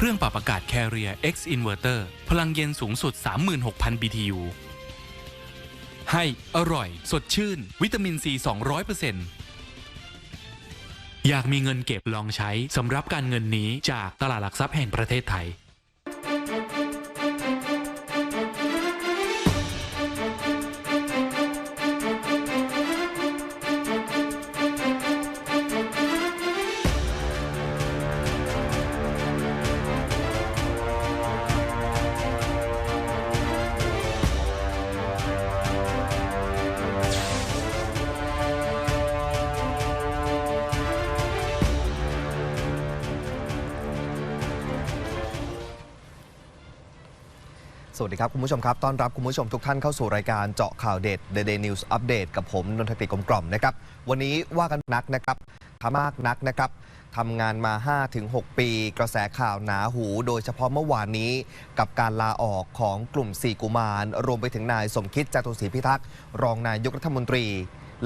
เครื่องปรับอากาศ Carrier X Inverter พลังเย็นสูงสุด 36,000 BTU ให้อร่อย สดชื่น วิตามินซี 200%อยากมีเงินเก็บลองใช้สำหรับการเงินนี้จากตลาดหลักทรัพย์แห่งประเทศไทย สวัสดีครับคุณผู้ชมครับ ต้อนรับคุณผู้ชมทุกท่านเข้าสู่รายการเจาะข่าวเด็ด The Day News Update กับผมนนทกฤษกลมกล่อมนะครับ วันนี้ว่ากันนักนะครับทามากนักนะครับทำงานมา 5-6 ปี กระแสข่าวหนาหู โดยเฉพาะเมื่อวานนี้ กับการลาออกของกลุ่ม4กุมาร รวมไปถึงนายสมคิดจตุศรีพิทักษ์รองนายกรัฐมนตรี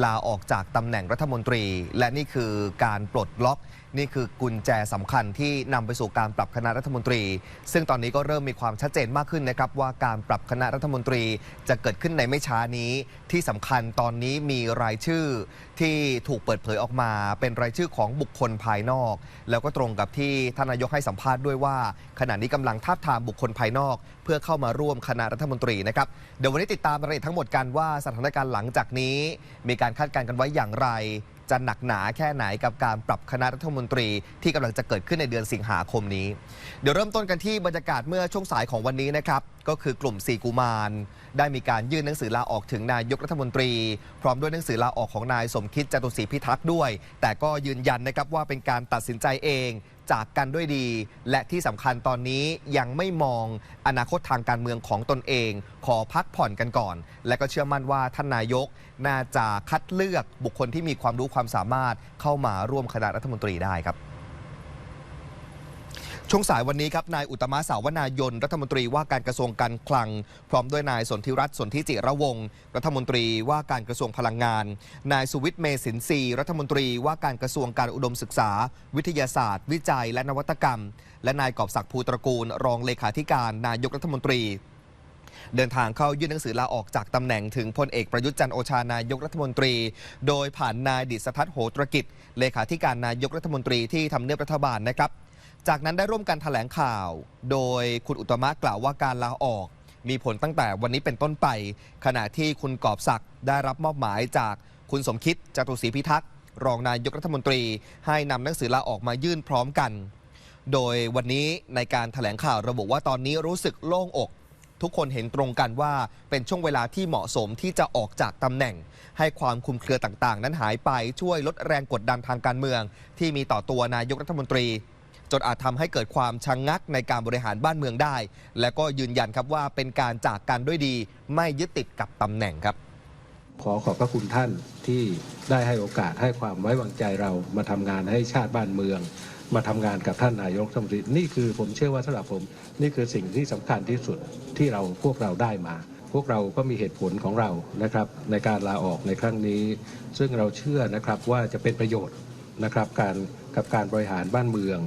ลาออกจากตำแหน่งรัฐมนตรี และนี่คือการปลดล็อก นี่คือกุญแจสำคัญที่นำไปสู่การปรับคณะรัฐมนตรี ซึ่งตอนนี้ก็เริ่มมีความชัดเจนมากขึ้นนะครับว่าการปรับคณะรัฐมนตรีจะเกิดขึ้นในไม่ช้านี้ ที่สำคัญตอนนี้มีรายชื่อที่ถูกเปิดเผยออกมา เป็นรายชื่อของบุคคลภายนอก แล้วก็ตรงกับที่ท่านนายกให้สัมภาษณ์ด้วยว่า ขณะนี้กำลังทาบทามบุคคลภายนอก เพื่อเข้ามาร่วมคณะรัฐมนตรีนะครับเดี๋ยววันนี้ติดตามรายละเอียดทั้งหมดกันว่าสถานการณ์หลังจากนี้ มีการคาดการณ์กันไว้อย่างไร จะหนักหนาแค่ไหนกับการปรับคณะรัฐมนตรีที่กำลังจะเกิดขึ้นในเดือนสิงหาคมนี้ เดี๋ยวเริ่มต้นกันที่บรรยากาศเมื่อช่วงสายของวันนี้นะครับก็คือกลุ่มสีกุมาร ได้มีการยื่นหนังสือลาออกถึงนายกรัฐมนตรี พร้อมด้วยหนังสือลาออกของนายสมคิดจตุศรีพิทักษ์ด้วย แต่ก็ยืนยันนะครับว่าเป็นการตัดสินใจเอง จากกันด้วยดี และที่สำคัญตอนนี้ยังไม่มองอนาคตทางการเมืองของตนเอง ขอพักผ่อนกันก่อน และก็เชื่อมั่นว่าท่านนายกน่าจะคัดเลือกบุคคลที่มีความรู้ความสามารถเข้ามาร่วมคณะรัฐมนตรีได้ครับ ช่วงสายวันนี้ครับ นายอุตมะสาวนายน รัฐมนตรีว่าการกระทรวงการคลัง พร้อมด้วยนายสนธิรัตน์สนธิจิระวงศ์รัฐมนตรีว่าการกระทรวงพลังงาน นายสุวิทย์เมสินทรีรัฐมนตรีว่าการกระทรวงการอุดมศึกษา วิทยาศาสตร์ วิจัย และนวัตกรรม และนายกอบศักดิ์ภูตระกูล รองเลขาธิการ นายกรัฐมนตรีเดินทางเข้ายื่นหนังสือลาออกจากตำแหน่งถึงพลเอกประยุทธ์จันทร์โอชานายกรัฐมนตรี โดยผ่านนายดิษฐทัศน์โหตรกิจ เลขาธิการนายกรัฐมนตรีที่ทำเนียบรัฐบาลนะครับ จากนั้นได้ร่วมกันแถลงข่าว โดยคุณอุตมะกล่าวว่าการลาออก มีผลตั้งแต่วันนี้เป็นต้นไป ขณะที่คุณกอบศักดิ์ได้รับมอบหมายจากคุณสมคิดจตุศรีพิทักษ์รองนายกรัฐมนตรี ให้นำหนังสือลาออกมายื่นพร้อมกัน โดยวันนี้ในการแถลงข่าวระบุว่าตอนนี้รู้สึกโล่งอก ทุกคนเห็นตรงกันว่าเป็นช่วงเวลาที่เหมาะสมที่จะออกจากตำแหน่ง ให้ความคุมเครือต่างๆ นั้นหายไปช่วยลดแรงกดดันทางการเมือง ที่มีต่อตัวนายกรัฐมนตรี จนอาจทำให้เกิดความชังงักในการบริหารบ้านเมืองได้ และก็ยืนยันครับว่าเป็นการจากกันด้วยดี ไม่ยึดติดกับตำแหน่งครับ ขอขอบพระคุณท่านที่ได้ให้โอกาสให้ความไว้วางใจเรามาทำงานให้ชาติบ้านเมือง มาทำงานกับท่านนายกรัฐมนตรีนี่คือผมเชื่อว่าสำหรับผม นี่คือสิ่งที่สำคัญที่สุดที่เราพวกเราได้มาพวกเราก็มีเหตุผลของเรานะครับในการลาออกในครั้งนี้ ซึ่งเราเชื่อนะครับว่าจะเป็นประโยชน์นะครับการกับการบริหารบ้านเมือง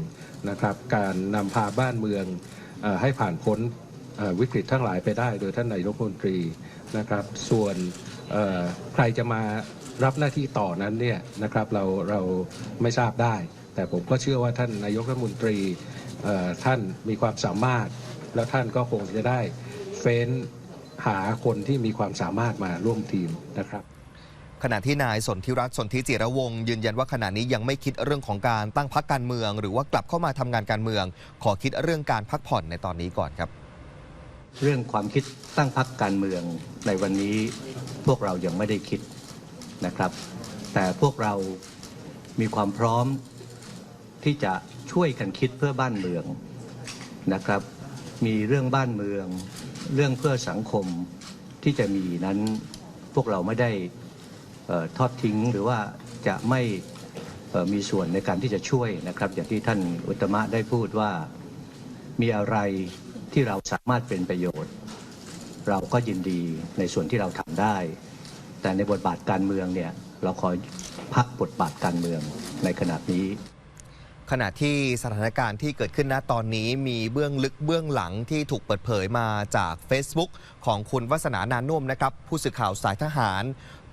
นะครับ การนำพาบ้านเมืองอให้ผ่านพ้นวิกฤตทั้งหลายไปได้ โดยท่านนายกรัฐมนตรีนะครับ ส่วนใครจะมารับหน้าที่ต่อนั้นเนี่ยนะครับเราเราไม่ทราบได้ แต่ผมก็เชื่อว่าท่านนายกรัฐมนตรีท่านมีความสามารถ แล้วท่านก็คงจะได้เฟ้นหาคนที่มีความสามารถมาร่วมทีมนะครับ ขณะที่นายสนธิรัตน์สนธิจิระวงศ์ยืนยันว่าขณะนี้ยังไม่คิดเรื่องของการตั้งพักการเมือง หรือว่ากลับเข้ามาทำงานการเมือง ขอคิดเรื่องการพักผ่อนในตอนนี้ก่อนครับ เรื่องความคิดตั้งพรรคการเมืองในวันนี้พวกเรายังไม่ได้คิดนะครับ แต่พวกเรามีความพร้อมที่จะช่วยกันคิดเพื่อบ้านเมืองนะครับ มีเรื่องบ้านเมือง เรื่องเพื่อสังคมที่จะมีนั้นพวกเราไม่ได้ ทอดทิ้งหรือว่าจะไม่มีส่วนในการที่จะช่วยนะครับ อย่างที่ท่านอุตมะได้พูดว่ามีอะไรที่เราสามารถเป็นประโยชน์ เราก็ยินดีในส่วนที่เราทำได้ แต่ในบทบาทการเมืองเนี่ยเราขอพักบทบาทการเมืองในขณะนี้ขขณะที่สถานการณ์ที่เกิดขึ้นณตอนนี้มีเบื้องลึกเบื้องหลังที่ถูกเปิดเผยมาจาก Facebook ของคุณวัฒนานานุ่มนะครับ ผู้สื่อข่าวสายทหาร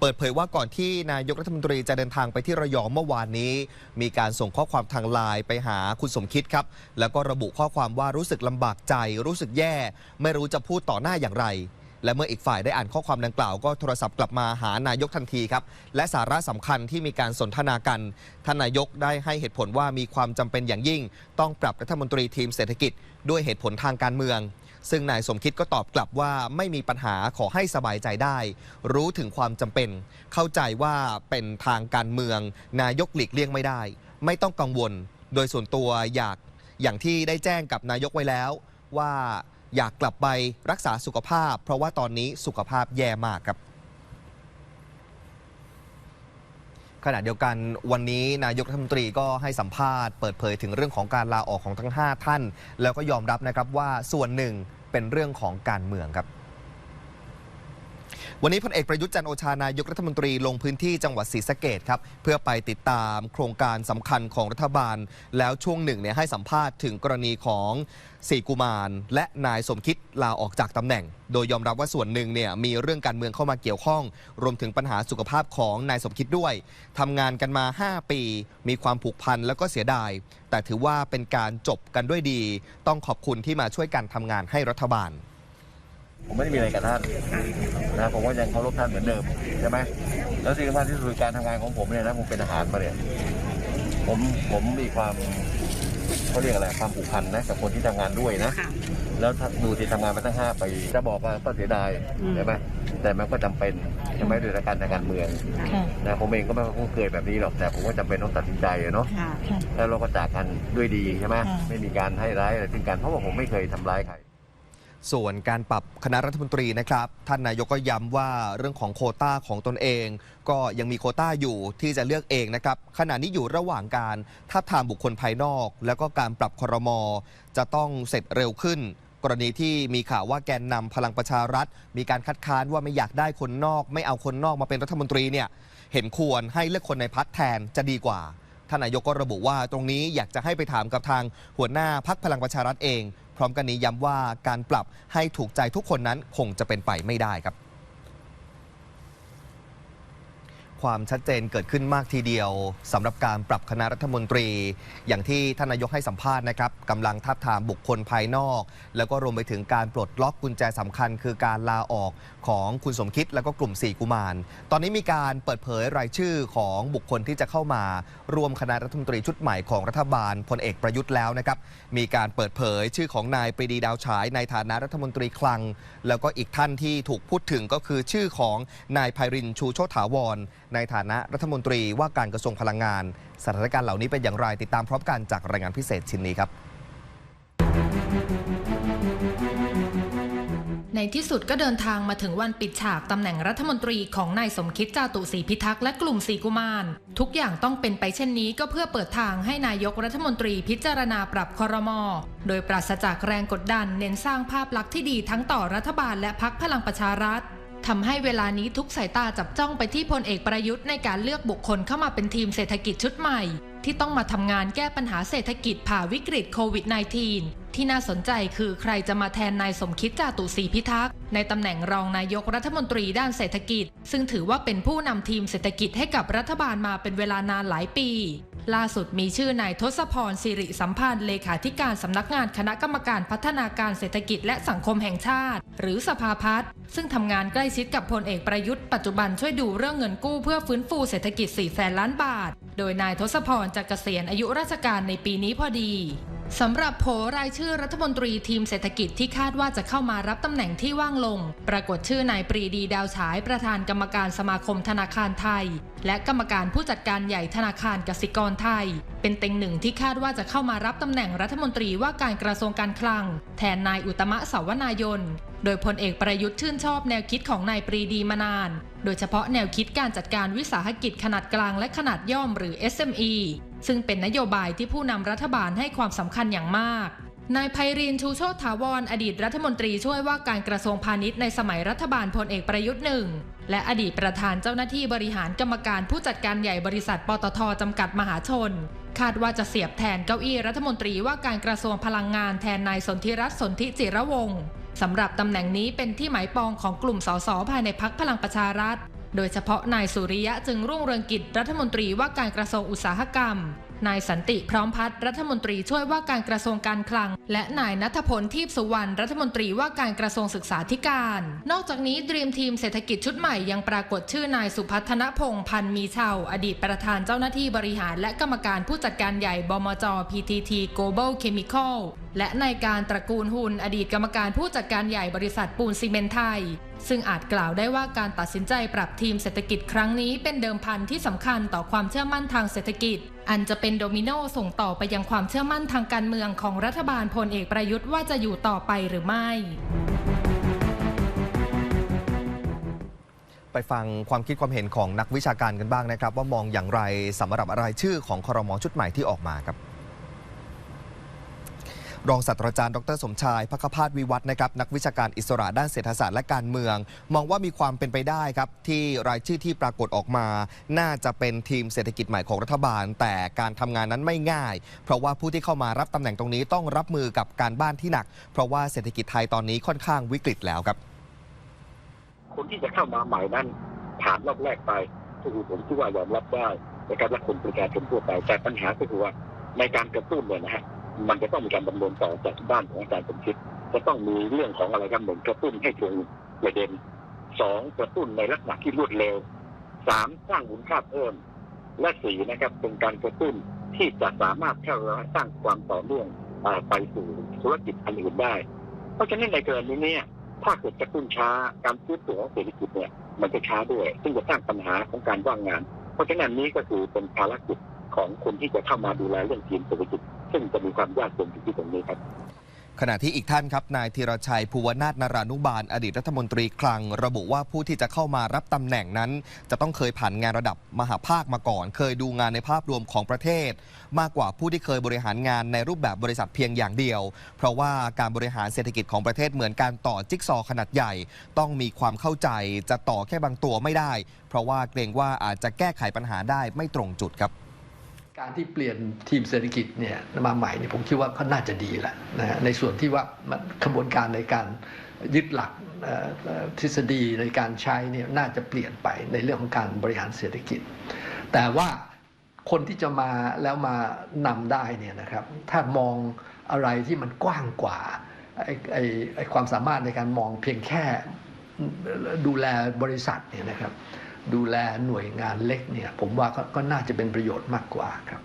เปิดเผยว่าก่อนที่นายกรัฐมนตรีจะเดินทางไปที่ระยองเมื่อวานนี้ มีการส่งข้อความทางไลน์ไปหาคุณสมคิดครับ แล้วก็ระบุข้อความว่ารู้สึกลำบากใจ รู้สึกแย่ ไม่รู้จะพูดต่อหน้าอย่างไร และเมื่ออีกฝ่ายได้อ่านข้อความดังกล่าวก็โทรศัพท์กลับมาหานายกทันทีครับ และสาระสำคัญที่มีการสนทนากันท่านนายกได้ให้เหตุผลว่ามีความจำเป็นอย่างยิ่ง ต้องปรับรัฐมนตรีทีมเศรษฐกิจ ด้วยเหตุผลทางการเมือง ซึ่งนายสมคิดก็ตอบกลับว่าไม่มีปัญหาขอให้สบายใจได้ รู้ถึงความจำเป็น เข้าใจว่าเป็นทางการเมือง นายกหลีกเลี่ยงไม่ได้ ไม่ต้องกังวล โดยส่วนตัวอยากอย่างที่ได้แจ้งกับนายกไว้แล้ว ว่าอยากกลับไปรักษาสุขภาพ เพราะว่าตอนนี้สุขภาพแย่มากครับ ขณะเดียวกันวันนี้นายกรัฐมนตรีก็ให้สัมภาษณ์เปิดเผยถึงเรื่องของการลาออกของทั้ง 5 ท่าน แล้วก็ยอมรับนะครับว่าส่วนหนึ่งเป็นเรื่องของการเมืองครับ วันนี้พลเอกประยุทธ์จันโอชานายกรัฐมนตรีลงพื้นที่จังหวัดศรีสะเกดครับเพื่อไปติดตามโครงการสำคัญของรัฐบาล แล้วช่วงหนึ่งเนี่ยให้สัมภาษณ์ถึงกรณีของสีกุมาร และนายสมคิดลาออกจากตำแหน่ง โดยยอมรับว่าส่วนหนึ่งเนี่ยมีเรื่องการเมืองเข้ามาเกี่ยวข้อง รวมถึงปัญหาสุขภาพของนายสมคิดด้วยทำงานกันมา 5 ปี มีความผูกพันแล้วก็เสียดาย แต่ถือว่าเป็นการจบกันด้วยดี ต้องขอบคุณที่มาช่วยกันทำงานให้รัฐบาล ผมไม่ได้มีอะไรกับท่านนะผมก็ยังเคารพท่านเหมือนเดิมใช่ไหมแล้วสิ่งสำคัญที่สุดคือการทำงานของผมเนี่ยนะผมเป็นทหารมาเนี่ยผมผมมีความเขาเรียกอะไรความผูกพันนะกับคนที่ทำงานด้วยนะค่ะแล้วถ้าดูที่ทำงานมาตั้งห้าปีจะบอกว่าก็เสียดายอืมใช่ไหมแต่มันก็จำเป็นใช่ไหมด้วยการทางการเมืองค่ะนะผมเองก็ไม่คุ้นเคยแบบนี้หรอกแต่ผมก็จำเป็นต้องตัดสินใจอะเนาะค่ะแล้วเราก็จากกันด้วยดีใช่ไหมค่ะไม่มีการให้ร้ายอะไรซึ่งกันเพราะว่าผมไม่เคยทำร้ายใคร ส่วนการปรับคณะรัฐมนตรีนะครับ ท่านนายกก็ย้ำว่าเรื่องของโคต้าของตนเอง ก็ยังมีโคต้าอยู่ที่จะเลือกเองนะครับขณะนี้อยู่ระหว่างการท้าบทามบุคคลภายนอก แล้วก็การปรับครม จะต้องเสร็จเร็วขึ้น กรณีที่มีข่าวว่าแกนนำพลังประชารัฐ มีการคัดค้านว่าไม่อยากได้คนนอก ไม่เอาคนนอกมาเป็นรัฐมนตรีเนี่ยเห็นควรให้เลือกคนในพักแทนจะดีกว่าท่านนายกก็ระบุว่าตรงนี้อยากจะให้ไปถามกับทางหัวหน้าพักพลังประชารัฐเอง ร้อมกันนี้ย้ำว่าการปรับให้ถูกใจทุกคนนั้นคงจะเป็นไปไม่ได้ครับ ความชัดเจนเกิดขึ้นมากทีเดียวสำหรับการปรับคณะรัฐมนตรี อย่างที่ท่านนายกให้สัมภาษณ์นะครับกำลังทับทามบุคคลภายนอก แล้วก็รวมไปถึงการปลดล็อกกุญแจสำคัญ คือการลาออกของคุณสมคิดแล้วก็กลุ่มสี่กุมาร ตอนนี้มีการเปิดเผยรายชื่อของบุคคลที่จะเข้ามา รวมคณะรัฐมนตรีชุดใหม่ของรัฐบาลพลเอกประยุทธ์แล้วนะครับมีการเปิดเผยชื่อของนายปรีดีดาวฉายในฐานะรัฐมนตรีคลัง แล้วก็อีกท่านที่ถูกพูดถึงก็คือชื่อของนายไพรินชูโชติถาวรในฐานะรัฐมนตรีว่าการกระทรวงพลังงาน สถานการณ์เหล่านี้เป็นอย่างไรติดตามพร้อมกันจากรายงานพิเศษชิ้นนี้ครับในที่สุดก็เดินทางมาถึงวันปิดฉากตำแหน่งรัฐมนตรีของนายสมคิดจาตุศรีพิทักษ์และกลุ่มสีกุมาร ทุกอย่างต้องเป็นไปเช่นนี้ก็เพื่อเปิดทางให้นายกรัฐมนตรีพิจารณาปรับคอรมอ โดยปราศจากแรงกดดันเน้นสร้างภาพลักษณ์ที่ดีทั้งต่อรัฐบาลและพักพลังประชารัฐ ทำให้เวลานี้ทุกสายตาจับจ้องไปที่พลเอกประยุทธ์ในการเลือกบุคคลเข้ามาเป็นทีมเศรษฐกิจชุดใหม่ ที่ต้องมาทำงานแก้ปัญหาเศรษฐกิจผ่าวิกฤตโควิด -19 ที่น่าสนใจคือใครจะมาแทนนายสมคิดจาตุศรีพิทักษ์ในตำแหน่งรองนายกรัฐมนตรีด้านเศรษฐกิจ ซึ่งถือว่าเป็นผู้นำทีมเศรษฐกิจให้กับรัฐบาลมาเป็นเวลานานหลายปี ล่าสุดมีชื่อนายทศพรสิริสัมพันธ์เลขาธิการสำนักงานคณะกรรมการพัฒนาการเศรษฐกิจและสังคมแห่งชาติ หรือสภาพัฒน์ซึ่งทำงานใกล้ชิดกับพลเอกประยุทธ์ปัจจุบันช่วยดูเรื่องเงินกู้เพื่อฟื้นฟูเศรษฐกิจ4แสนล้านบาท โดยนายทศพรจะเกษียณอายุราชการในปีนี้พอดี สำหรับโผรายชื่อรัฐมนตรีทีมเศรษฐกิจที่คาดว่าจะเข้ามารับตำแหน่งที่ว่างลง ปรากฏชื่อนายปรีดีดาวฉายประธานกรรมการสมาคมธนาคารไทย และกรรมการผู้จัดการใหญ่ธนาคารกสิกรไทย เป็นเต็งหนึ่งที่คาดว่าจะเข้ามารับตำแหน่งรัฐมนตรีว่าการกระทรวงการคลัง แทนนายอุตมะสาวนายน โดยพลเอกประยุทธ์ชื่นชอบแนวคิดของนายปรีดีมานาน โดยเฉพาะแนวคิดการจัดการวิสาหกิจขนาดกลางและขนาดย่อมหรือ SME ซึ่งเป็นนโยบายที่ผู้นำรัฐบาลให้ความสำคัญอย่างมาก นายไพรินชูโชติถาวรอดีตรัฐมนตรีช่วยว่าการกระทรวงพาณิชย์ในสมัยรัฐบาลพลเอกประยุทธ์หนึ่งและอดีตประธานเจ้าหน้าที่บริหารกรรมการผู้จัดการใหญ่บริษัทปตทจำกัดมหาชน คาดว่าจะเสียบแทนเก้าอี้รัฐมนตรีว่าการกระทรวงพลังงานแทนนายสนธิรัตน์สนธิจิระวงศ์สำหรับตำแหน่งนี้เป็นที่หมายปองของกลุ่มสสภายในพักพลังประชารัฐ โดยเฉพาะนายสุริยะจึงรุ่งเรืองกิจรัฐมนตรีว่าการกระทรวงอุตสาหกรรม นายสันติพร้อมพัฒน์รัฐมนตรีช่วยว่าการกระทรวงการคลัง และนายนัทพลทีพสุวรรณรัฐมนตรีว่าการกระทรวงศึกษาธิการ นอกจากนี้ดรีมทีมเศรษฐกิจชุดใหม่ยังปรากฏชื่อนายสุพัฒนพงษ์พันมีเชาอดีตประธานเจ้าหน้าที่บริหาร และกรรมการผู้จัดการใหญ่บมจ PTT Global Chemical และนายการตระกูลหุนอดีตกรรมการผู้จัดการใหญ่บริษัทปูนซีเมนต์ไทย ซึ่งอาจกล่าวได้ว่าการตัดสินใจปรับทีมเศรษฐกิจครั้งนี้เป็นเดิมพันที่สำคัญต่อความเชื่อมั่นทางเศรษฐกิจ อันจะเป็นโดมิโนส่งต่อไปยังความเชื่อมั่นทางการเมืองของรัฐบาลพลเอกประยุทธ์ว่าจะอยู่ต่อไปหรือไม่ ไปฟังความคิดความเห็นของนักวิชาการกันบ้างนะครับ ว่ามองอย่างไรสำหรับรายชื่อของคอรมอชุดใหม่ที่ออกมาครับ รองศาสตราจารย์ดรสมชายพักพาสวิวัฒนะครับนักวิชาการอิสระด้านเศรษฐศาสตร์และการเมือง มองว่ามีความเป็นไปได้ครับที่รายชื่อที่ปรากฏออกมา น่าจะเป็นทีมเศรษฐกิจใหม่ของรัฐบาล แต่การทำงานนั้นไม่ง่าย เพราะว่าผู้ที่เข้ามารับตำแหน่งตรงนี้ต้องรับมือกับการบ้านที่หนัก เพราะว่าเศรษฐกิจไทยตอนนี้ค่อนข้างวิกฤตแล้วครับ คนที่จะเข้ามาใหม่นั้นผ่านรอบแรกไปก็คือผมคิดว่ายอมรับได้นะครับและคนประชาชนทั่วไปแต่ปัญหาก็คือว่าในการกระตุ้นเนี่ยนะฮะ มันจะต้องมีการดำเนินต่อจากด้านของอาจารย์สมคิดจะต้องมีเรื่องของอะไรกันหนึ่งกระตุ้นให้ตรงประเด็นสองกระตุ้นในลักษณะที่รวดเร็วสามสร้างมูลค่าเพิ่ม และสี่นะครับเป็นการกระตุ้นที่จะสามารถเข้าสร้างความต่อเนื่องไปสู่ธุรกิจอันอื่นได้ เพราะฉะนั้นในกรณีนี้ถ้าเกิดกระตุ้นช้าการฟื้นตัวของเศรษฐกิจเนี่ยมันจะช้าด้วย ซึ่งจะสร้างปัญหาของการว่างงาน เพราะฉะนั้นนี้ก็คือเป็นภารกิจของคนที่จะเข้ามาดูแลเรื่องทีมเศรษฐกิจ ซึ่งจะมีความยากเย็นอยู่ที่ตรงนี้ครับขณะที่อีกท่านครับนายธีรชัยภูวนาถนารานุบาล อดีตรัฐมนตรีคลัง ระบุว่าผู้ที่จะเข้ามารับตำแหน่งนั้น จะต้องเคยผ่านงานระดับมหาภาคมาก่อน เคยดูงานในภาพรวมของประเทศ มากกว่าผู้ที่เคยบริหารงานในรูปแบบบริษัทเพียงอย่างเดียว เพราะว่าการบริหารเศรษฐกิจของประเทศเหมือนการต่อจิ๊กซอขนาดใหญ่ ต้องมีความเข้าใจจะต่อแค่บางตัวไม่ได้ เพราะว่าเกรงว่าอาจจะแก้ไขปัญหาได้ไม่ตรงจุดครับ การที่เปลี่ยนทีมเศรษฐกิจเนี่ยมาใหม่เนี่ยผมคิดว่าก็น่าจะดีแหละนะฮะในส่วนที่ว่ามันขบวนการในการยึดหลักทฤษฎีในการใช้เนี่ยน่าจะเปลี่ยนไปในเรื่องของการบริหารเศรษฐกิจ แต่ว่าคนที่จะมาแล้วมานำได้เนี่ยนะครับถ้ามองอะไรที่มันกว้างกว่าไอ้ไอ้ไอ้ความสามารถในการมองเพียงแค่ดูแลบริษัทเนี่ยนะครับ ดูแลหน่วยงานเล็กเนี่ยผมว่าก็ก็น่าจะเป็นประโยชน์มากกว่าครับ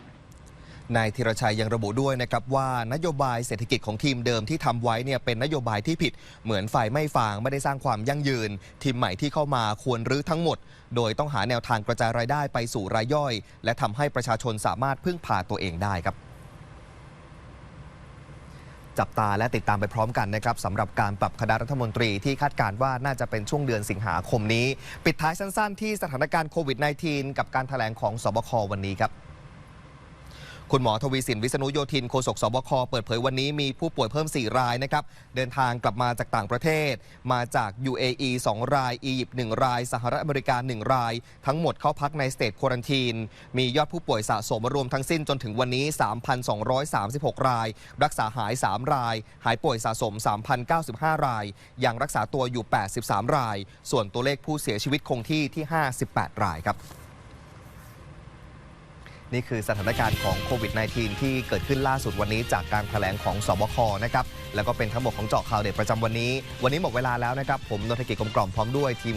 นายธีรชัยยังระบุด้วยนะครับว่านโยบายเศรษฐกิจของทีมเดิมที่ทำไว้เนี่ยเป็นนโยบายที่ผิด เหมือนฝ่ายไม่ฟางไม่ได้สร้างความยั่งยืน ทีมใหม่ที่เข้ามาควรรื้อทั้งหมด โดยต้องหาแนวทางกระจายรายได้ไปสู่รายย่อย และทำให้ประชาชนสามารถพึ่งพาตัวเองได้ครับ จับตาและติดตามไปพร้อมกันนะครับสำหรับการปรับคณะรัฐมนตรีที่คาดการณ์ว่าน่าจะเป็นช่วงเดือนสิงหาคมนี้ ปิดท้ายสั้น ๆ ที่สถานการณ์โควิด -19 กับการถแถลงของสบควันนี้ครับ คุณหมอทวีสินวิษณุโยธินโฆษกสบคเปิดเผยวันนี้มีผู้ป่วยเพิ่ม 4 รายนะครับ เดินทางกลับมาจากต่างประเทศ มาจาก UAE 2 ราย อียิปต์1ราย สหรัฐอเมริกา 1 ราย ทั้งหมดเข้าพักในสเตทควอนตีน มียอดผู้ป่วยสะสมรวมทั้งสิ้นจนถึงวันนี้ 3,236 ราย รักษาหาย 3 ราย หายป่วยสะสม 3,095 ราย ยังรักษาตัวอยู่ 83 ราย ส่วนตัวเลขผู้เสียชีวิตคงที่ที่ 58 รายครับ นี่คือสถานการณ์ของโควิด -19 ที่เกิดขึ้นล่าสุดวันนี้จากการแถลงของสบคนะครับ แล้วก็เป็นทั้งหมดของเจาะข่าวเด็ดประจำวันนี้ วันนี้หมดเวลาแล้วนะครับ ผมนนทกิจกรมกล่อมพร้อมด้วยทีม